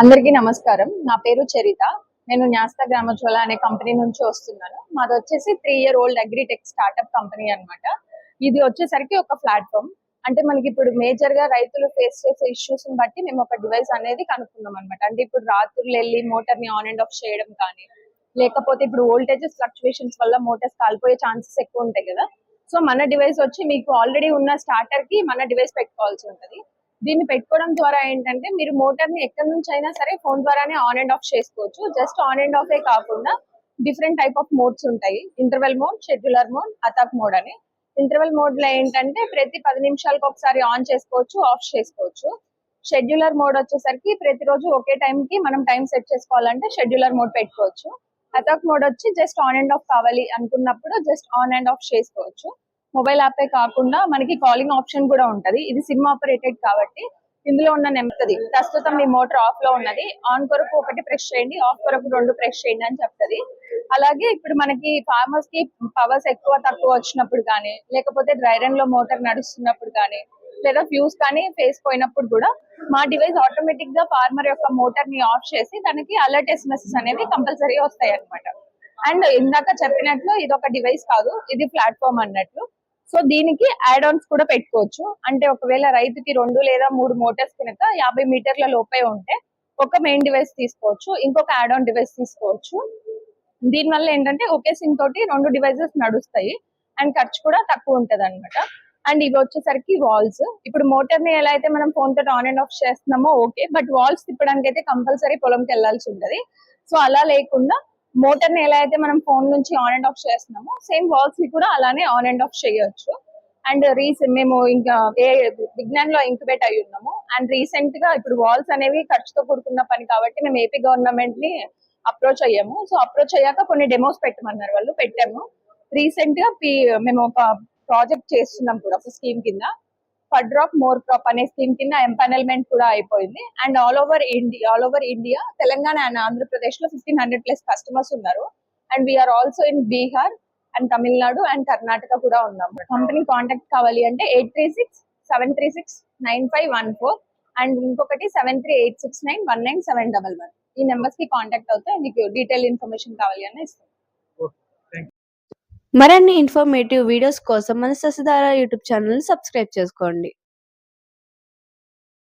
అందరికీ నమస్కారం. నా పేరు చరిత. నేను న్యాస్త గ్రామజ్వల అనే కంపెనీ నుంచి వస్తున్నాను. మాది వచ్చేసి three year old agritech startup company అన్నమాట. ఇది వచ్చేసరికి ఒక ప్లాట్ఫామ్ అంటే మనకి ఇప్పుడు మేజర్గా రైతులు ఫేస్ చేసే ఇష్యూస్ బట్టి మేము ఒక డివైస్ అనేది కనుక్కున్నాం అనమాట అంటే ఇప్పుడు రాత్రులు వెళ్ళి మోటార్ని ఆన్ అండ్ ఆఫ్ చేయడం కానీ లేకపోతే ఇప్పుడు ఓల్టేజెస్ ఫ్లక్చువేషన్స్ వల్ల మోటార్స్ కాలిపోయే ఛాన్సెస్ ఎక్కువ ఉంటాయి కదా. సో మన డివైస్ వచ్చి మీకు ఆల్రెడీ ఉన్న స్టార్టర్కి మన డివైస్ పెట్టుకోవాల్సి ఉంటది. దీన్ని పెట్టుకోవడం ద్వారా ఏంటంటే మీరు మోటార్ని ఎక్కడి నుంచి అయినా సరే ఫోన్ ద్వారానే ఆన్ అండ్ ఆఫ్ చేసుకోవచ్చు. జస్ట్ ఆన్ అండ్ ఆఫ్ ఏ కాకుండా డిఫరెంట్ టైప్ ఆఫ్ మోడ్స్ ఉంటాయి. Interval mode scheduler mode attack mode అని. ఇంటర్వెల్ మోడ్లో ఏంటంటే ప్రతి పది నిమిషాలకు ఒకసారి ఆన్ చేసుకోవచ్చు ఆఫ్ చేసుకోవచ్చు. షెడ్యులర్ మోడ్ వచ్చేసరికి ప్రతిరోజు ఒకే టైం కి మనం టైం సెట్ చేసుకోవాలంటే షెడ్యులర్ మోడ్ పెట్టుకోవచ్చు. అటాక్ మోడ్ వచ్చి జస్ట్ ఆన్ అండ్ ఆఫ్ కావాలి అనుకున్నప్పుడు జస్ట్ ఆన్ అండ్ ఆఫ్ చేసుకోవచ్చు. మొబైల్ యాపే కాకుండా మనకి కాలింగ్ ఆప్షన్ కూడా ఉంటది. ఇది సిమ్ ఆపరేటెడ్ కాబట్టి ఇందులో ఉన్న నెమ్మది ప్రస్తుతం మీ మోటార్ ఆఫ్లో ఉన్నది. ఆన్ కొరకు ఒకటి ప్రెస్ చేయండి ఆఫ్ కొరకు రెండు ప్రెస్ చేయండి అని చెప్తది. అలాగే ఇప్పుడు మనకి ఫార్మర్స్కి పవర్స్ ఎక్కువ తక్కువ వచ్చినప్పుడు కానీ లేకపోతే డ్రై రన్లో మోటార్ నడుస్తున్నప్పుడు కానీ లేదా ఫ్యూస్ కానీ ఫేస్ పోయినప్పుడు కూడా మా డివైస్ ఆటోమేటిక్గా ఫార్మర్ యొక్క మోటార్ని ఆఫ్ చేసి దానికి అలర్ట్ ఎస్ఎంఎస్ అనేవి కంపల్సరీ వస్తాయి అన్నమాట అండ్ ఇందాక చెప్పినట్లు ఇది ఒక డివైస్ కాదు ఇది ప్లాట్ఫామ్ అన్నట్లు. సో దీనికి యాడ్ ఆన్స్ కూడా పెట్టుకోవచ్చు. అంటే ఒకవేళ రైతుకి రెండు లేదా మూడు మోటార్స్ కనుక యాభై మీటర్ల లోపే ఉంటే ఒక మెయిన్ డివైస్ తీసుకోవచ్చు ఇంకొక యాడ్ ఆన్ డివైస్ తీసుకోవచ్చు. దీని వల్ల ఏంటంటే ఒకే సిమ్ తోటి రెండు డివైసెస్ నడుస్తాయి. అండ్ ఖర్చు కూడా తక్కువ ఉంటది అనమాట అండ్ ఇవి వచ్చేసరికి వాల్స్ ఇప్పుడు మోటార్ని ఎలా అయితే మనం ఫోన్ తోటి ఆన్ అండ్ ఆఫ్ చేస్తున్నామో ఓకే బట్ వాల్స్ తిప్పడానికి అయితే కంపల్సరీ పొలంకి వెళ్ళాల్సి ఉంటది. సో అలా లేకుండా మోటార్ని ఎలా అయితే మనం ఫోన్ నుంచి ఆన్ అండ్ ఆఫ్ చేస్తున్నామో సేమ్ వాల్స్ని కూడా అలానే ఆన్ అండ్ ఆఫ్ చేయొచ్చు. అండ్ రీసెంట్ మేము ఇంకా ఏ విజ్ఞాన్లో ఇంక్యుబేట్ అయి ఉన్నాము అండ్ రీసెంట్గా ఇప్పుడు వాల్స్ అనేవి ఖర్చుతో కూడుకున్న పని కాబట్టి మేము ఏపీ గవర్నమెంట్ని అప్రోచ్ అయ్యాము. సో అప్రోచ్ అయ్యాక కొన్ని డెమోస్ పెట్టమన్నారు వాళ్ళు పెట్టాము. రీసెంట్గా మేము ఒక ప్రాజెక్ట్ చేస్తున్నాం కూడా ఒక స్కీమ్ కింద. ఫర్ డ్రాప్ మోర్ క్రాప్ అనే స్కీమ్ కింద ఎంపానల్మెంట్ కూడా అయిపోయింది. And all over India all over India Telangana and ఆంధ్రప్రదేశ్లో ఫిఫ్టీన్ హండ్రెడ్ ప్లస్ కస్టమర్స్ ఉన్నారు. And we are also in Bihar and Tamil Nadu and Karnataka కూడా ఉన్నాం company contact కావాలి అంటే eight three six seven three six nine five one four and ఇంకొకటి seven three eight six nine one nine seven double one ఈ నెంబర్స్కి contact అవుతే మీకు detail information కావాలి అని ఇస్తాం. మరిన్ని ఇన్ఫర్మేటివ్ వీడియోస్ కోసం మన ససిధార యూట్యూబ్ ఛానల్ సబ్స్క్రైబ్ చేసుకోండి.